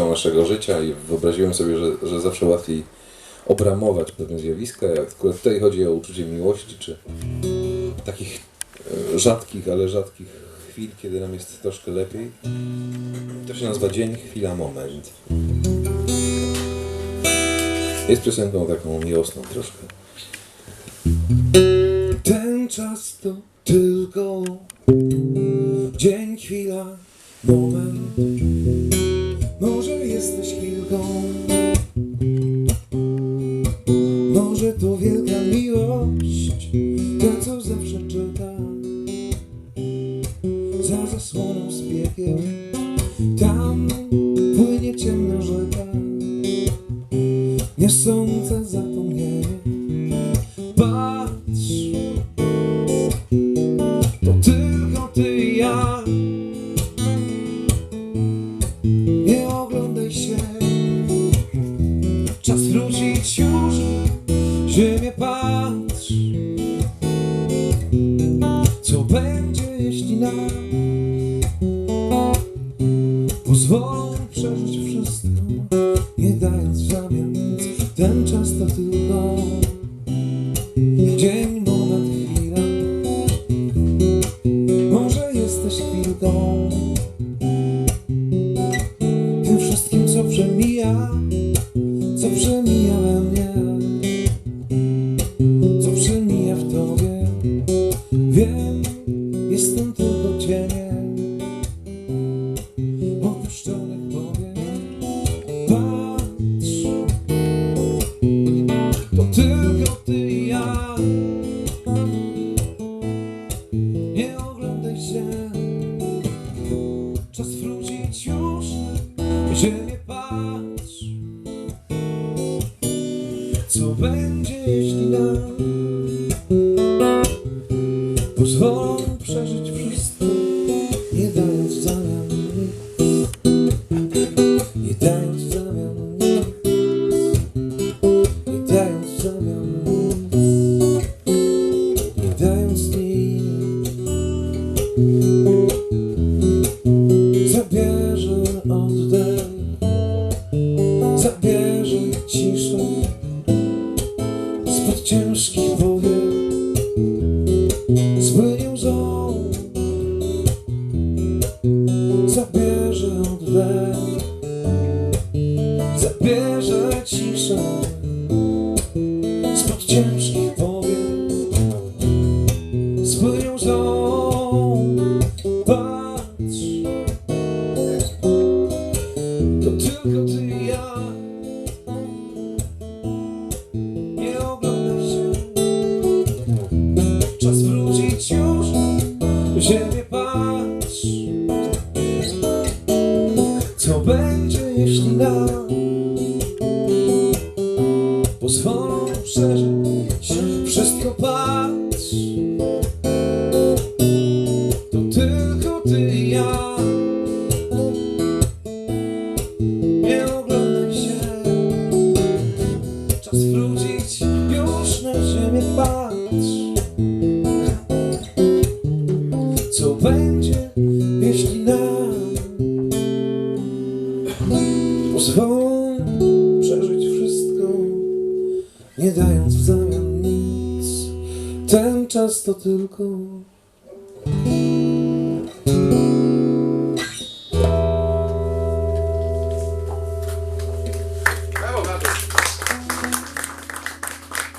dotyczą naszego życia i wyobraziłem sobie, że, że zawsze łatwiej obramować pewne zjawiska, akurat tutaj chodzi o uczucie miłości, czy takich e, rzadkich, ale rzadkich chwil, kiedy nam jest troszkę lepiej. To się nazywa dzień, chwila, moment. Jest piosenką taką miłosną troszkę. Ten czas to tylko dzień, chwila, moment. Jesteś chwilką, może to wielka miłość, ta co zawsze czeka za zasłoną z. Tam płynie ciemna rzeka, nie sądzę zapomnienie. Patrz, co będzie, jeśli nam pozwolą przeżyć wszystko, nie dając w zamian nic. Ten czas to tylko dzień, moment, chwila. Może jesteś chwilką tym wszystkim, co przemija, co przemija we mnie, jestem tylko cieniem opuszczonych powiem. Patrz, to tylko ty i ja. Nie oglądaj się, czas wrócić już. Ziemię patrz, co będzie, jeśli nam pozwolą przeżyć wszystko, nie dając w zamian nic. Nie dając w zamian nic. Nie dając w zamian nic. Nie dając nic. Zabierze oddech. Zabierze ciszę. Spod ciężkich pozwolą przeżyć wszystko patrz? To tylko ty i ja. Nie oglądaj się, czas wrócić już na ziemię patrz. Co będzie, jeśli nam pozwolą dając w zamian nic. Ten czas to tylko